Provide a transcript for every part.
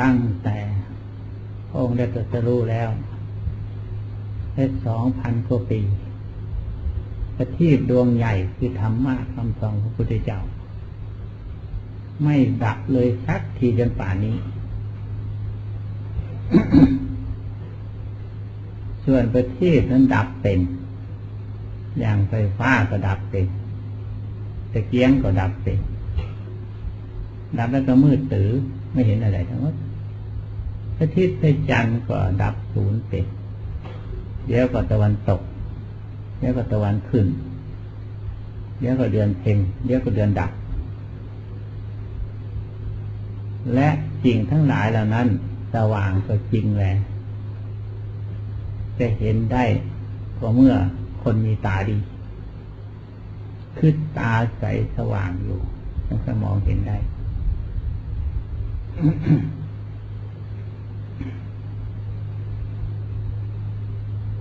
ตั้งแต่พระองค์ได้ตรัสรู้แล้วได้สองพันกว่าปีประทีปดวงใหญ่คือธรรมะคำสอนของพระพุทธเจ้า ไม่ดับเลยสักทีจนป่านนี้ ส่วนประทีปนั้นดับเป็น อย่างไฟฟ้าก็ดับเป็นตะเกียงก็ดับเป็น ดับแล้วก็มืดตื้อไม่เห็นอะไรทั้งหมด อาทิตย์พระจันทร์ก็ดับศูนย์เป็นเดี๋ยวก็ตะวันตก เดี๋ยวก็ตะวันขึ้น เดี๋ยวก็เดือนเพ็ญเดี๋ยวก็เดือนดับ และสิ่งทั้งหลายเหล่านั้น สว่างก็จริงแหละจะเห็นได้ก็เมื่อคนมีตาดี คือตาใสสว่างอยู่มันก็มองเห็นได้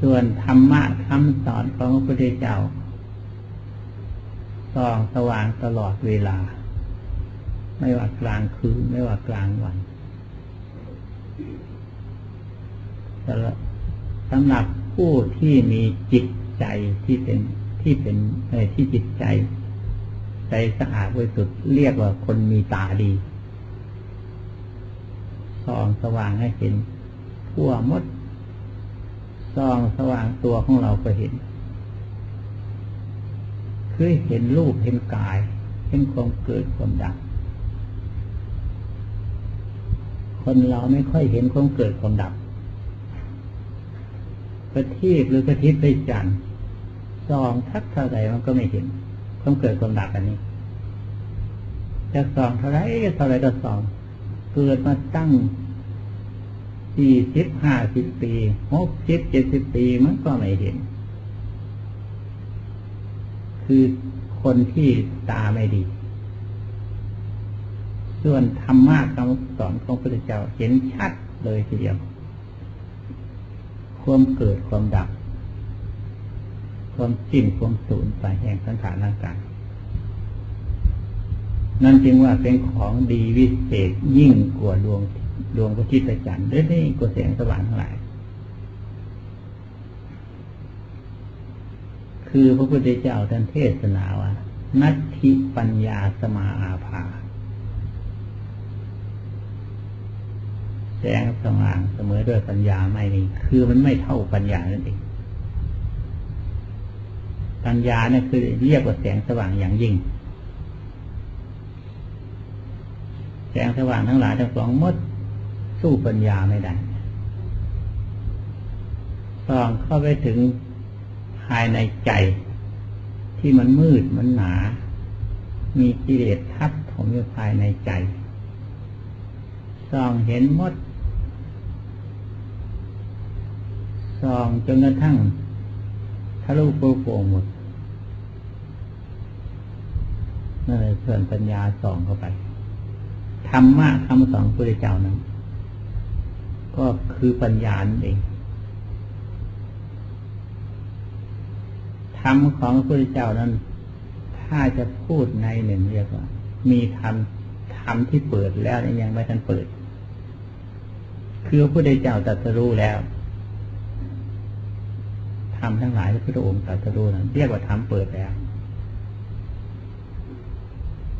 ส่วนธรรมะคำสอนของพระพุทธเจ้าส่องสว่างตลอดเวลา ไม่ว่ากลางคืน ไม่ว่ากลางวันสำหรับผู้ที่มีจิตใจที่เป็นที่เป็นที่จิตใจ ใจสะอาดบริสุทธิ์เรียกว่าคนมีตาดีส่องสว่างให้เห็นทั่วมด ส่องสว่างตัวของเราก็เห็น คือเห็นรูปเห็นกาย เห็นความเกิดความดับคนเราไม่ค่อยเห็นความเกิดความดับประทีปหรือกระทิบไปจันทร์ซองทักเท่าใดมันก็ไม่เห็นความเกิดความดับอันนี้จะสองเท่าไรเท่าไรก็สอง เกิดมาตั้ง สี่สิบห้าสิบปีหกสิบเจ็ดสิบปีมันก็ไม่เห็น คือคนที่ตาไม่ดี ส่วนธรรมะคำสอนของพระพุทธเจ้าเห็นชัดเลยทีเดียว ความเกิดความดับ ความสิ้นความสูญไปแห่งสังขารร่างกายนั่นจึงว่าเป็นของดีวิเศษยิ่งกว่าดวง ดวงพระอาทิตะจันทร์หรือได้กว่าแสงสว่างทั้งหลาย คือพระพุทธเจ้าท่านเทศนาว่านัตถิปัญญาสมาอาภา แสงสว่างเสมอด้วยปัญญาไม่มีคือมันไม่เท่าปัญญานั่นเองปัญญาเนี่ยคือเรียกว่าแสงสว่างอย่างยิ่ง แสงสว่างทั้งหลายทั้งสองมด สู้ปัญญาไม่ได้ส่องเข้าไปถึงภายในใจที่มันมืดมันหนา มีกิเลสทับถมอยู่ภายในใจส่องเห็นมดส่องจนกระทั่งทะลุโปร่ปงหมดนั่นเลยเสื่อนปัญญาส่องเข้าไปธรรมะคำสอนพระเจ้านั้น ก็คือปัญญาเองธรรมของพระพุทธเจ้านั้น ถ้าจะพูดในหนึ่งเรียกว่า มีธรรมธรรมที่เปิดแล้วยังไม่ทันเปิด คือพระพุทธเจ้าตรัสรู้แล้วธรรมทั้งหลายที่พระองค์ตรัสรู้นั้นเรียกว่าธรรมเปิดแล้ว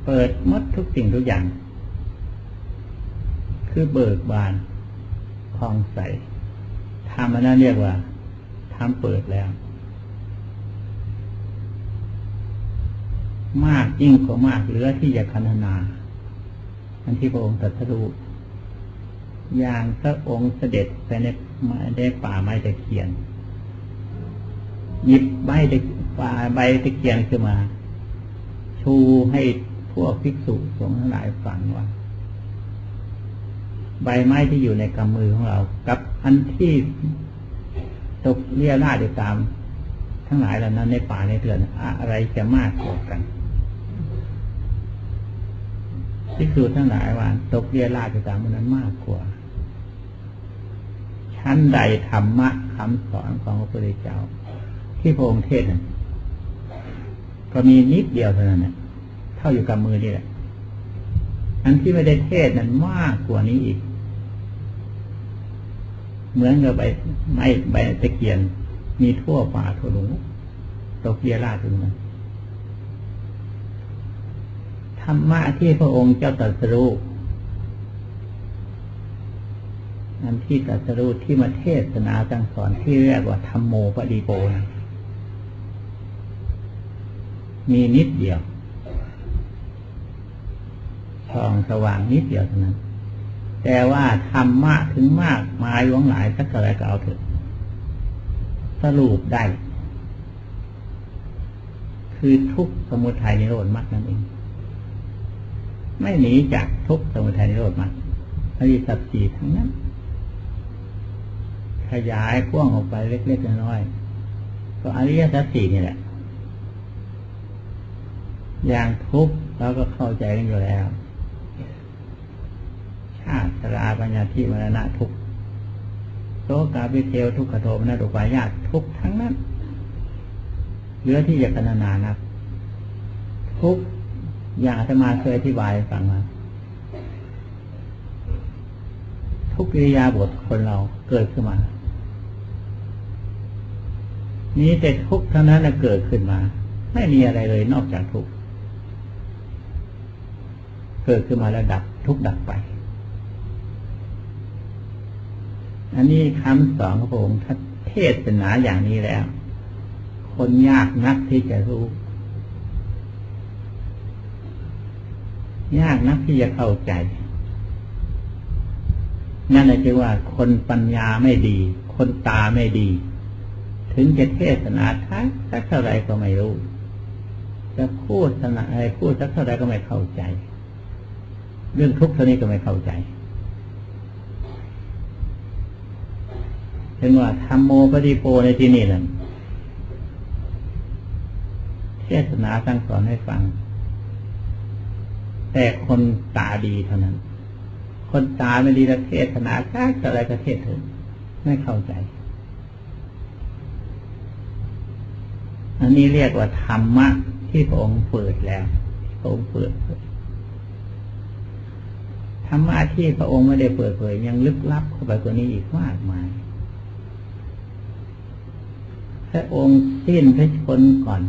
เปิดมดทุกสิ่งทุกอย่าง คือเบิกบาน คลองใสธรรมอันนั้นเรียกว่าธรรมเปิดแล้ว มากยิ่งกว่ามากเหลือที่จะคันนาอันที่พระองค์ตรัสรู้อย่างพระองค์เสด็จไปในในป่าไม้ตะเคียน หยิบใบตะป่าใบตะเคียนขึ้นมา ชูให้พวกภิกษุสงฆ์ทั้งหลายฟังว่า ใบไม้ที่อยู่ในกำมือของเรา กับอันที่ตกเลี่ยราดตาม ทั้งหลายเหล่านั้นในป่าในเถื่อนอะไรจะมากกว่ากันพิสูจน์ทั้งหลายว่าตกเรียราชตามมันนั้นมากกว่าชั้นใดธรรมะคำสอนของพระพุทธเจ้า ที่พระองค์เทศนั้นก็มีนิดเดียวเท่านั้นนะเท่าอยู่กับมือนี่แหละอันที่ไม่ได้เทศนั้นมากกว่านี้อีก เหมือนกับใบไม้ใบตะเกียน มีทั่วป่าทั่วหลงตกเรียราถึงมันธรรมะที่พระองค์เจ้าตรัสรู้อันที่ตรัสรู้ที่มาเทศนาจังสอนที่เรียกว่าธรรมโมปดีโปนะมีนิดเดียวส่องสว่างนิดเดียวเท่านั้น แต่ว่าธรรมะถึงมากมายหลวงหลายสักเท่าไรก็เอาเถอะสรุปได้ คือทุกสมุทัยนิโรธมรรคนั่นเอง ไม่หนีจากทุกสมุทัยนิโรธมรรคอริสัจสี่ทั้งนั้น ขยายพ่วงออกไปเล็กๆน้อยๆก็อริยสัจสี่นี่แหละ อย่างทุกเราก็เข้าใจกันอยู่แล้วาติชราปัญญาที่มรณะทุกโสกาปิเทวทุกขโทมนาตุปายาตทุกทั้งนั้นเหลือที่จะพรรณนานับทุกอย่างอาตมาเคยอธิบายฟังมาทุกกิริยาบทคนเราเกิดขึ้นมา นี้แต่ทุกข์เท่านั้นเกิดขึ้นมา ไม่มีอะไรเลยนอกจากทุกเกิดขึ้นมาแล้วดับทุกดับไป อันนี้คำสอนของพระองค์ท่านเทศนาอย่างนี้แล้ว คนยากนักที่จะรู้ ยากนักที่จะเข้าใจ นั่นแหละจึงว่าคนปัญญาไม่ดี คนตาไม่ดี ถึงจะเทศนาทักสักเท่าไรก็ไม่รู้ จะพูดสนาอะไรพูดสักเท่าไรก็ไม่เข้าใจ เรื่องทุกข์เท่านี้ก็ไม่เข้าใจ ถึงว่าธรรมโมปฏิโปในที่นี่นั่นเทศนาสั่งสอนให้ฟัง แต่คนตาดีเท่านั้น คนตาไม่ดีแล้วเทศนาก้าอะไรก็เทศถึงไม่เข้าใจ อันนี้เรียกว่าธรรมะที่พระองค์เปิดแล้วพระองค์เปิดเผยธรรมะที่พระองค์ไม่ได้เปิดเผยยังลึกลับเข้าไปกว่านี้อีกมากมาย พระองค์สิ้นพระชนก่อน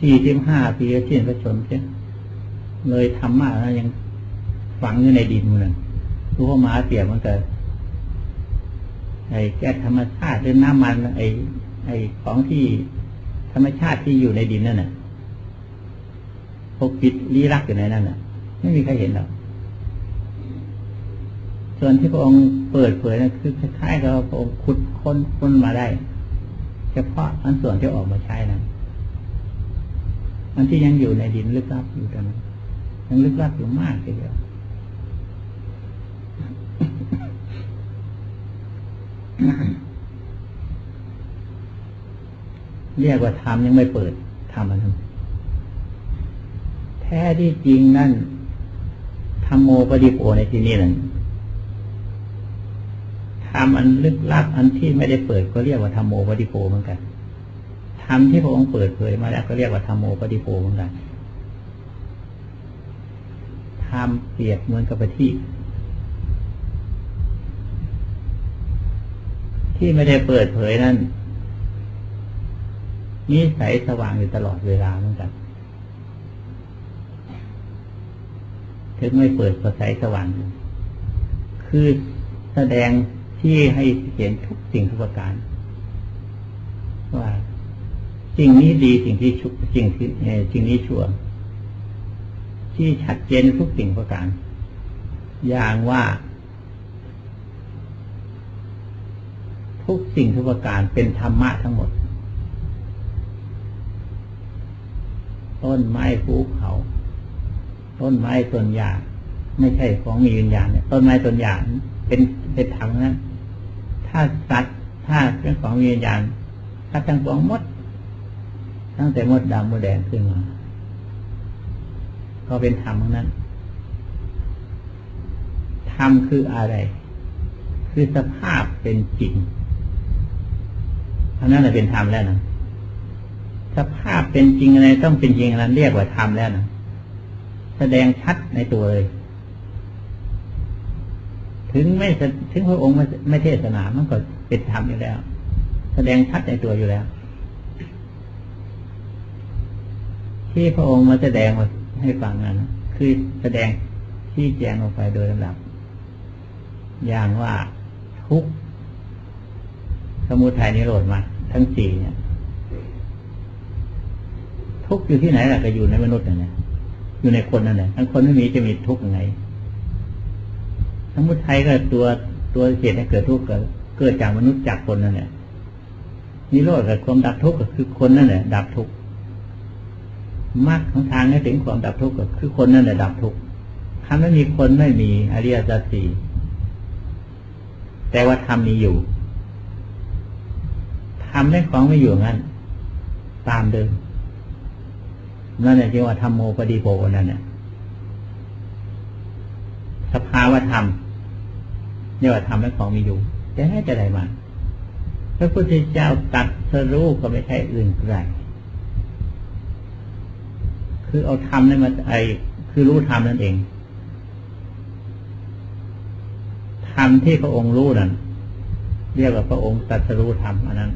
สี่สิบห้าปีสิ้นพระชนเช่เลยทำมากแล้วยังฝังอยู่ในดินมันรู้ว่ามาเสียมันเกิดไอ้แก๊สธรรมชาติหรือน้ำมัน ไอ้ไอ้ของที่ธรรมชาติที่อยู่ในดินนั่นน่ะพกปิดลี้ลักอยู่ในนั้นน่ะ ไม่มีใครเห็นหรอกส่วนที่พระองค์เปิดเผยนั่นคือคล้ายๆกับพระองค์ขุดค้นค้นมาได้ เฉพาะอันส่วนที่ออกมาใช้นั้นอันที่ยังอยู่ในดินลึกลับอยู่ตรงนั้นยังลึกลับอยู่มากทีเดียวเรียกว่าธรรมยังไม่เปิดธรรมมันทำแท้ที่จริงนั่นธรรมโมปฏิโปในที่นี้นั่น ธรรมอันลึกลับอันที่ไม่ได้เปิดก็เรียกว่าธรรมโมปฏิโปเหมือนกันธรรมที่พระองค์เปิดเผยมาแล้วก็เรียกว่าธรรมโมปฏิโปเหมือนกันธรรมเปรียบเหมือนกับประทีปที่ไม่ได้เปิดเผยนั้นนิสัยสว่างอยู่ตลอดเวลาเหมือนกันถึงไม่เปิดกระสสว่างคือแสดง ที่ให้เห็นทุกสิ่งทุกประการ ว่าสิ่งนี้ดีสิ่งที่ชุสิ่งที่สิ่งนี้ชั่วที่ชัดเจนทุกสิ่งประการ อย่างว่า ทุกสิ่งทุกประการเป็นธรรมะทั้งหมด ต้นไม้ภูเขา ต้นไม้ต้นหญ้าไม่ใช่ของมีวิญญาณเนี่ยต้นไม้ต้นหญ้าเป็นเป็นธรรมนะ ถ้าสัตว์ถ้าเป็นของมีวิญญาณถ้าทั้งปวงมด ตั้งแต่มดดำมดแดงขึ้นมาก็เป็นธรรมทั้งนั้นธรรมคืออะไร คือสภาพเป็นจริงอันนั้นแหละเป็นธรรมแล้วนะสภาพเป็นจริงอะไรต้องเป็นจริงนั้นเรียกว่าธรรมแล้วนะแสดงชัดในตัวเลย ถึงไม่ถึงพระองค์ไม่ไม่เทศนามันก็เป็นธรรมอยู่แล้ว แสดงชัดในตัวอยู่แล้ว ที่พระองค์มาแสดงมาให้ฟังนั้นคือแสดงที่แจงออกไปโดยลำดับ อย่างว่าทุกสมุทัยนิโรธมา ทั้งสี่เนี่ย ทุกอยู่ที่ไหนล่ะก็อยู่ในมนุษย์นั่นแหละอยู่ในคนนั่นแหละทั้งคนไม่มีจะมีทุกข์ยังไง สมุทัยก็ตัวตัวเหตุให้เกิดทุกข์เกิดจากมนุษย์จากคนนั่นแหละนิโรธกับความดับทุกข์ก็คือคนนั่นแหละดับทุกข์มรรคของทางให้ถึงความดับทุกข์ก็คือคนนั่นแหละดับทุกข์ถ้าไม่มีคนไม่มีอริยสัจสี่แต่ว่าธรรมมีอยู่ทำได้ของไม่อยู่งั้น ตามเดิมนั่นแหละที่ว่าธรรมโมปฏิโปนั่นเนี่ย สภาวะธรรมเนี่ยว่าธรรมและของมีอยู่จะให้จะได้มาพระพุทธเจ้าตัดสรู้ก็ไม่ใช่อื่นไกลคือเอาธรรมนี่มาไอคือรู้ธรรมนั่นเองธรรมที่พระองค์รู้นั่นเรียกว่าพระองค์ตัดสรู้ธรรมอันนั้น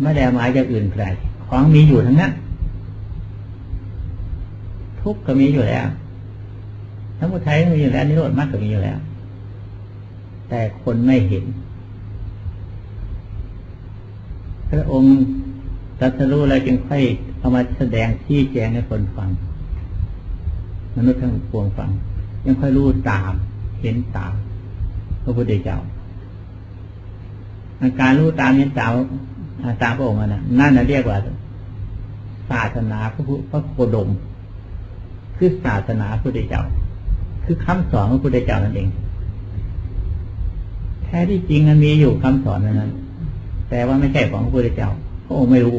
ไม่ได้หมายจากอื่นไกลของมีอยู่ทั้งนั้น ทุกข์ก็มีอยู่แล้วทั้งหมดไทยมีอยู่แล้วนิโรธมากก็มีอยู่แล้ว แต่คนไม่เห็น พระองค์ตรัสรู้อะไรจึงค่อยเอามาแสดงที่แจงให้คนฟัง มนุษย์ทั้งปวงฟัง ยังค่อยรู้ตาม เห็นตามพระพุทธเจ้าอาการรู้ตามเห็นตามตามพระองค์นะนั่นนะเรียกว่าศาสนาพระพุทธโคดม คือศาสนาพุทธเจ้า คือคำสอนของพุทธเจ้านั่นเอง แท้ที่จริงมันมีอยู่คำสอนนั้น แต่ว่าไม่ใช่ของพุทธเจ้าพระองค์ไม่รู้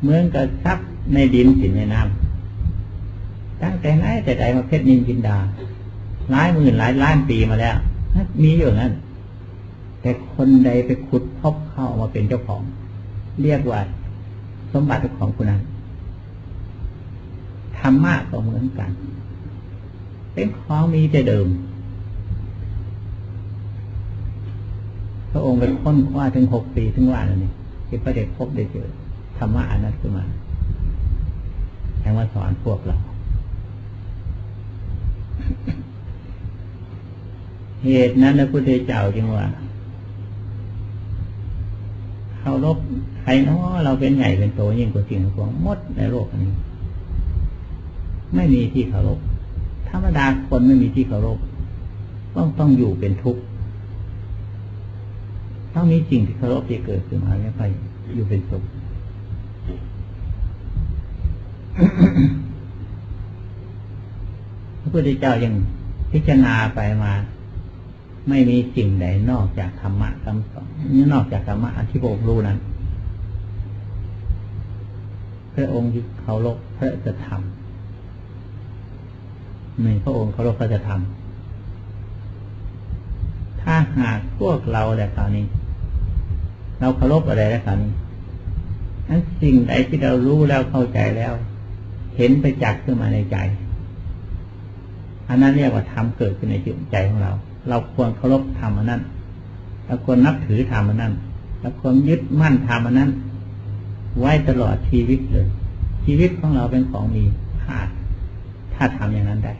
เหมือนกับทรัพย์ในดินสินในน้ำตั้งแต่ไหนแต่ใดมาเพชรนินจินดาหลายหมื่นหลายล้านปีมาแล้วมีอยู่นั้น แต่คนใดไปขุดพบเข้ามาเป็นเจ้าของ เรียกว่า สมบัติของคนนั้น รรมะก็เหมือนกัน เป็นของมีแต่เดิม พระองค์ไปค้นคว้าถึงหกปีถึงว่าแล้วนี่ที่พระเด็กพบได้เจอธรรมะอนนั้นขึ้นมาแทงว่าสอนพวกเรา เหตุนั้นพระพุทธเจ้าจึงว่าเคารพใครเนาะเราเป็นใหญ่เป็นโตยิ่งกว่าสิ่งของมดในโลกนี้ ไม่มีที่เคารพธรรมดาคนไม่มีที่เคารพต้องต้องอยู่เป็นทุกข์ต้องมีสิ่งที่เคารพที่เกิดขึ้นมาไม่ค่อยอยู่เป็นสุขพระพุทธเจ้ายังพิจารณาไปมา ไม่มีสิ่งใดนอกจากธรรมะคำสอนนี่นอกจากธรรมะที่พระองค์รู้นั้น พระองค์เคารพพระจะทำ หนึ่พระองค์เคารพพระจะทำถ้าหากพวกเราแต่คราวนี้ เราเคารพอะไรแล้วคราวนี้นั้นสิ่งใดที่เรารู้แล้วเข้าใจแล้ว เห็นไปจักขึ้นมาในใจ อันนั้นเรียกว่าธรรมเกิดขึ้นในจิตใจของเรา เราควรเคารพธรรมอันนั้นเราควรนับถือธรรมอันนั้นเราควรยึดมั่นธรรมอันนั้น ไว้ตลอดชีวิตเลย ชีวิตของเราเป็นของมีค่า ถ้าทำอย่างนั้นได้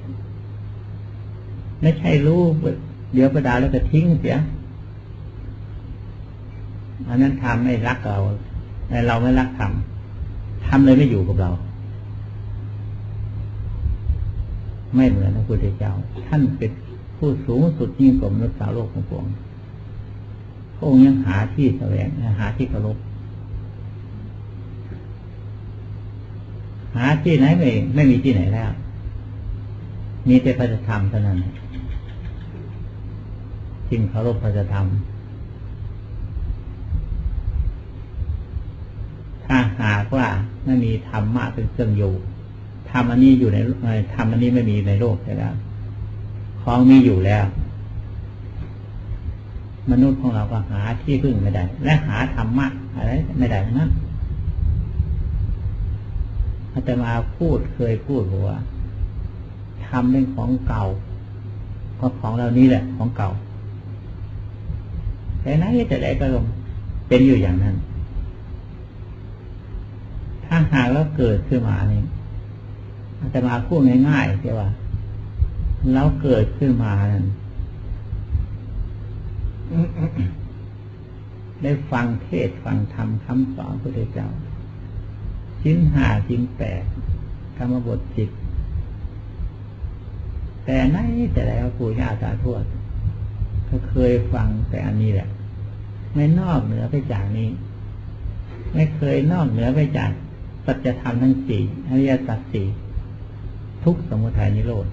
ไม่ใช่รู้เดี๋ยวประดาแล้วก็ทิ้งเสียอันนั้นทำไม่รักเราแต่เราไม่รักทำทำเลยไม่อยู่กับเรา ไม่เหมือนพระพุทธเจ้า ท่านเป็นผู้สูงสุดยิ่งกว่ามนุษย์สาวโลกของพวงพระองค์ยังหาที่แสวงหาที่เคารพหาที่ไหนไม่ไม่มีที่ไหนแล้ว มีแต่พระธรรมเท่านั้นจึงเคารพพระธรรม ถ้าหากว่าไม่มีธรรมะเป็นเครื่องอยู่ธรรมอันนี้อยู่ในธรรมอันนี้ไม่มีในโลกใช่ไหมของมีอยู่แล้ว มนุษย์ของเราก็หาที่พึ่งไม่ได้ และหาธรรมะอะไรไม่ได้นั้นอาตมาพูดเคยพูดว่า ทำเป็นของเก่า ก็ของเรานี้แหละ ของเก่า แต่ไหนจะได้ก็ลงเป็นอยู่อย่างนั้น ถ้าหากเราเกิดขึ้นมานี่อาตมาพูดง่ายๆใช่ว่าเราเกิดขึ้นมานั้นได้ฟังเทศฟังธรรมคำสอนพระพุทธเจ้า ชิ้นหาชิ้นแปดกรรมบทจิต แต่ไหนแต่แล้วปู่ย่าตาทวดก็เคยฟังแต่อันนี้แหละ ไม่นอกเหนือไปจากนี้ ไม่เคยนอกเหนือไปจากสัจธรรมทั้งสี่อริยสัจสี่ทุกสมุทัยนิโรธ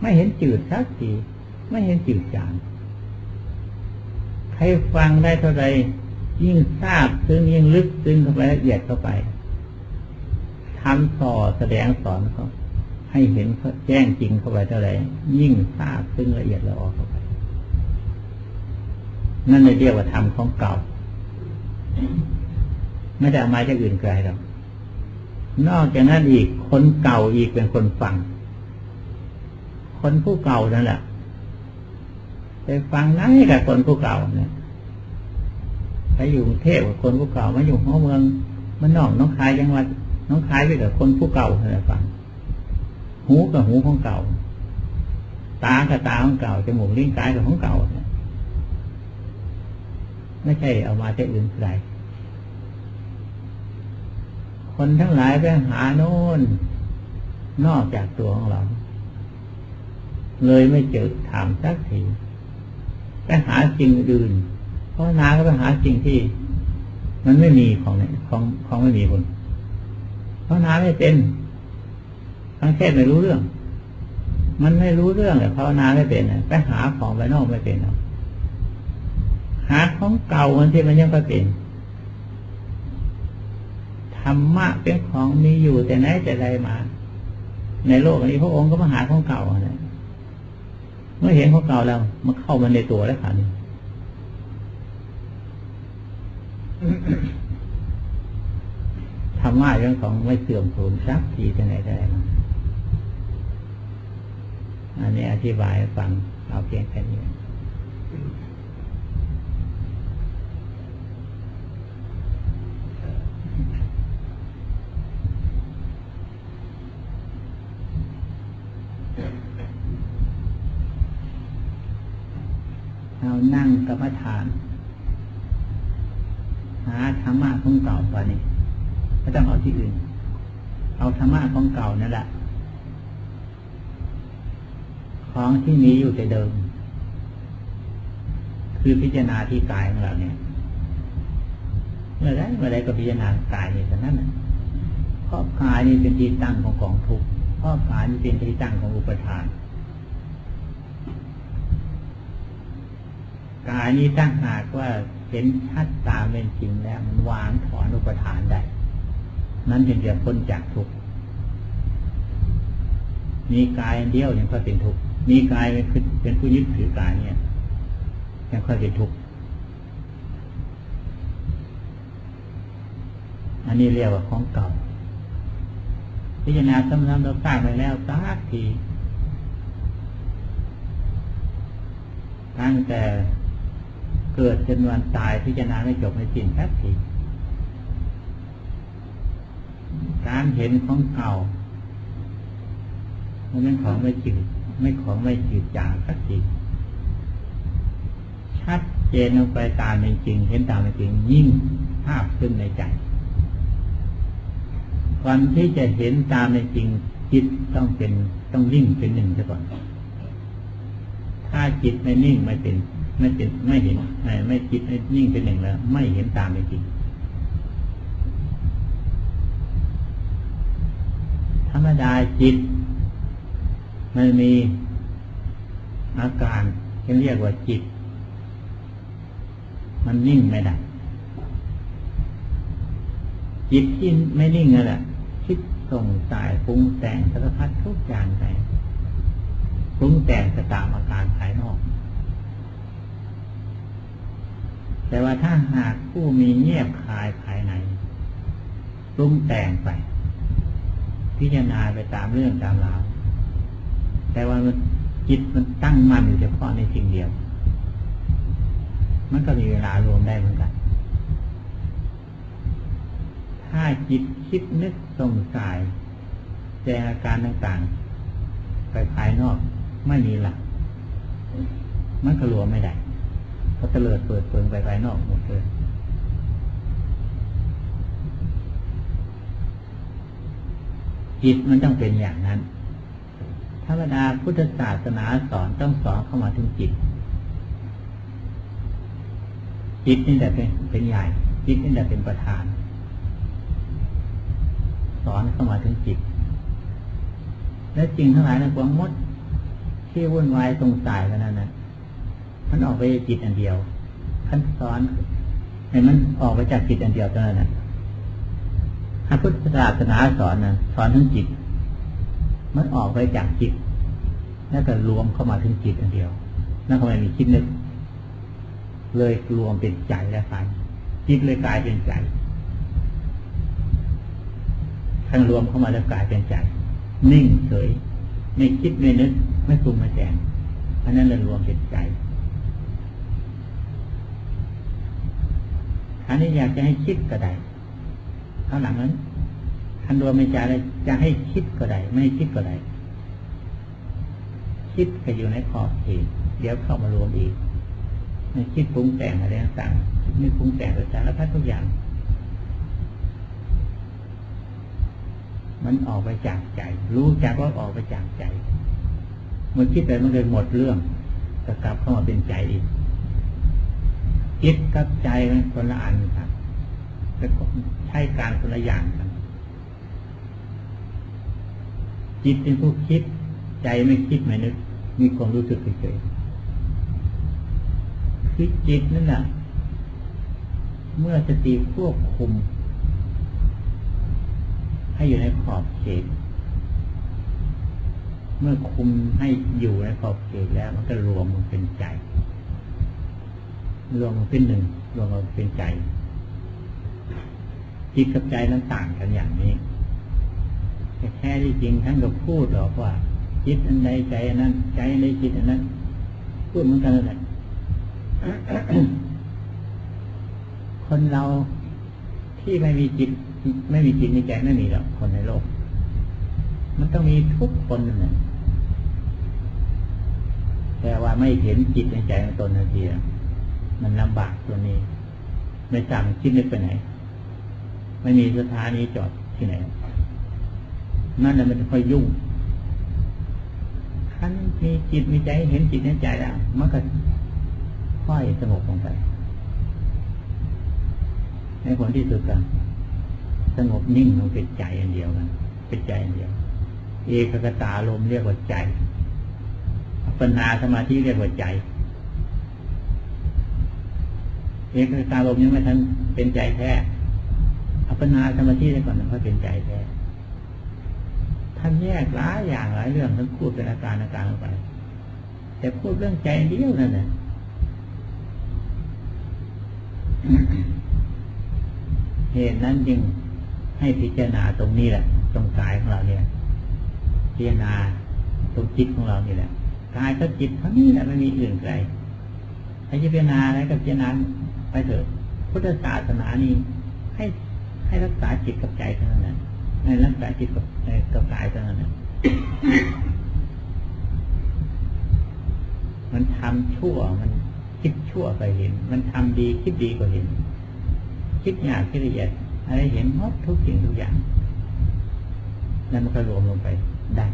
ไม่เห็นจืดสักทีไม่เห็นจืดจางใครฟังได้เท่าไรยิ่งทราบซึ้งยิ่งลึกซึ้งเข้าไปละเอียดเข้าไปทำต่อแสดงสอนเขา ให้เห็นแจ้งจริงเข้าไปเท่าไรยิ่งทราบซึ้งละเอียดละออเข้าไปนั่นเลยเรียกว่าธรรมของเก่า ไม่ได้ามาจากอื่นไกลหรอกนอกจากนั้นอีกคนเก่าอีกเป็นคนฟัง คนผู้เก่านั่นแหละไปฟังนั่นกับคนผู้เก่าเนี่ยไปอยู่กรุงเทพกับคนผู้เก่ามาอยู่หัวเมือง มันนอกน้องคายจังหวัดน้องคายไปกับคนผู้เก่าเลยฟัง หูกับหูของเก่า ตากับตาของเก่าจมูกลิ้นกายกับของเก่าไม่ใช่เอามาจากอื่นไกลคนทั้งหลายไปหาโน่นนอกจากตัวของเรา เลยไม่เจอถามสักทีไปหาสิ่งอื่นเพราะนาก็ไปหาสิ่งที่ มันไม่มีของเนี่ยของของไม่มีคนเพราะนาไม่เป็น ทั้งเทศไม่รู้เรื่อง มันไม่รู้เรื่องแต่ภาวนาไม่เป็นไปหาของไปนอกไม่เป็นหรอกหาของเก่ามันที่มันยังไม่เป็นธรรมะเป็นของมีอยู่แต่ไหนแต่ใดมา ในโลกนี้พระองค์ก็มาหาของเก่าอะไรเมื่อเห็นของเก่าแล้วมันเข้ามาในตัวแล้วค่ะนี่ธรรมะเรื่องของไม่เสื่อมสูญสักทีแต่ไหนแต่ใดมาอันนี้อ ธิบายฟังเอาเพียงแค่นี้เรานั่งกรรมฐาน หาธรรมะของเก่าไปนี่ไม่ต้องเอาที่อื่น เอาธรรมะของเก่านั่นแหละ ของที่มีอยู่แต่เดิม คือพิจารณาที่กายของเราเนี่ยเมื่อไรเมื่อไรก็พิจารณากายนี่เท่านั้นเพราะกายนี่เป็นที่ตั้งของกองทุกข์เพราะกายนี่เป็นที่ตั้งของอุปทานกายนี้ตั้งหากว่าเห็นชัดตามเป็นจริงแล้วมันวางถอนอุปทานได้ นั้นจึงจะพ้นจากทุกข์มีกายเดียวยังค่อเป็นทุกข์ มีกายเป็นผู้ยึดถือกายเนี่ยยังค่อยเป็นทุกข์อันนี้เรียกว่าของเก่า พิจารณาซ้ำๆเราสร้างไปแล้วสักทีตั้งแต่เกิดจนวันตายพิจารณาไม่จบไม่สิ้นสักทีการเห็นของเก่ามันเป็นของไม่จืด ไม่ของไม่จืดจางสักทีชัดเจนลงไปตามเป็นจริง เห็นตามเป็นจริงยิ่งภาพขึ้นในใจควันที่จะเห็นตามเป็นจริง จิตต้องเป็นต้องนิ่งเป็นหนึ่งซะก่อน ถ้าจิตไม่นิ่งไม่เป็นไม่เป็นไม่เห็นไม่จิตไม่นิ่งเป็นหนึ่งแล้ว ไม่เห็นตามเป็นจริง ธรรมดาจิต มันมีอาการที่เรียกว่าจิต มันนิ่งไม่ได้จิตที่ไม่นิ่งนั่นแหละคิดส่งสายปรุงแต่งสารพัดทุกอย่างไปปรุงแต่งตามอาการภายนอก แต่ว่าถ้าหากผู้มีเงียบคายภายในปรุงแต่งไป พิจารณาไปตามเรื่องตามราว แต่ว่ามันจิตมันตั้งมั่นอยู่เฉพาะในสิ่งเดียว มันก็มีเวลารวมได้เหมือนกัน ถ้าจิตคิดนึกสงสัยแสดงอาการต่างๆ ไปภายนอกไม่มีหลัก มันก็รวมไม่ได้ก็เตลิดเปิดเปิงไปภายนอกหมดเลยจิตมันต้องเป็นอย่างนั้น ธรรมดาพุทธศาสนาสอนต้องสอนเข้ามาถึงจิต จิตนี่แหละเป็นเป็นใหญ่ จิตนี่แหละเป็นประธาน สอนเข้ามาถึงจิต และจริงทั้งหลายในความมดที่วุ่นวายสงสัยกันนั้นนะมันออกไปจากจิตอันเดียวขั้นสอนให้มันออกไปจากจิตอันเดียวเท่านั้นนะถ้าพุทธศาสนาสอนนะสอนทั้งจิต มันออกไปจากจิตแล้วก็รวมเข้ามาถึงจิตอันเดียว นั่นก็ไม่มีคิดนึก เลยรวมเป็นใจแล้วกันจิตเลยกลายเป็นใจทั้งรวมเข้ามาแล้วกลายเป็นใจ นิ่งเฉย ไม่คิดไม่นึก ไม่ปรุงไม่แต่งอันนั้นเลยรวมเป็นใจอันนี้อยากจะให้คิดก็ได้ข้างหลังนั้น ทันรวมเป็นใจเลยจะให้คิดก็ได้ไม่ให้คิดก็ได้คิดก็อยู่ในขอบเขตเดี๋ยวเข้ามารวมอีกไม่คิดปรุงแต่งอะไรต่างๆไม่ปรุงแต่งสารพัดทุกอย่าง มันออกไปจากใจ รู้จักว่าออกไปจากใจเมื่อคิดไปมันเลยหมดเรื่องก็กลับเข้ามาเป็นใจอีกคิดกับใจมันคนละอันครับแต่ใช้การคนละอย่างกัน จิตเป็นผู้คิด ใจไม่คิดไม่นึก มีความรู้สึกเฉยๆคือจิตนั่นแหละเมื่อสติควบคุม ให้อยู่ในขอบเขต เมื่อคุมให้อยู่ในขอบเขตแล้ว มันก็รวมมันเป็นใจ รวมมันเป็นหนึ่ง รวมมันเป็นใจ จิตกับใจนั้นต่างกันอย่างนี้ แต่แค่ที่จริงท่านก็พูดหรอกว่า จิตอันใดใจอันนั้น ใจอันจิตอันนั้น พูดเหมือนกันเลยคนเราที่ไม่มีจิต ไม่มีจิตในใจไม่มีหรอกคนในโลก มันต้องมีทุกคนนั่นแหละแต่ว่าไม่เห็นจิตในใจของตนนาทีมันลำบากตัวนี้ ไม่ทราบมันคิดนึกไปไหน ไม่มีสถานีจอดที่ไหน นั่นแหละมันค่อยยุ่งขั้นมีจิตมีใจเห็นจิตในใจแล้วมันก็ค่อยสงบลงไป ในผลที่สุดกันสงบนิ่งลงเป็นใจอันเดียวกันเป็นใจอันเดียว เอกกตาลมเรียกว่าใจปัญญาสมาธิเรียกว่าใจ เอกกตาลมยังไม่ทันเป็นใจแท้อัปนาสมาธิได้ก่อนถึงค่อยเป็นใจแท้ ท่านแยกหลายอย่างหลายเรื่องท่านพูดเป็นอาการอาการออกไป แต่พูดเรื่องใจเดียวนั่นแหละเหตุนั้นจึงให้พิจารณาตรงนี้แหละ ตรงกายของเราเนี่ย พิจารณาตรงจิตของเรานี่แหละกายกับจิตเท่านี้แหละไม่มีอื่นไกลให้พิจารณาอะไรกับพิจารณาไปเถอะ พุทธศาสนานี้ให้ให้รักษาจิตกับใจเท่านั้น ให้รักษาจิตกับกับกายเท่านั้นมันทำชั่วมันคิดชั่วก็เห็น มันทำดีคิดดีก็เห็น คิดอยากคิดละเอียดอะไรเห็นหมดทุกสิ่งทุกอย่าง นั่นมันก็รวมลงไปได้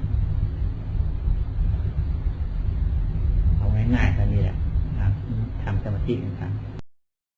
เอาง่ายๆแค่นี้แหละทำสมาธิกันครับ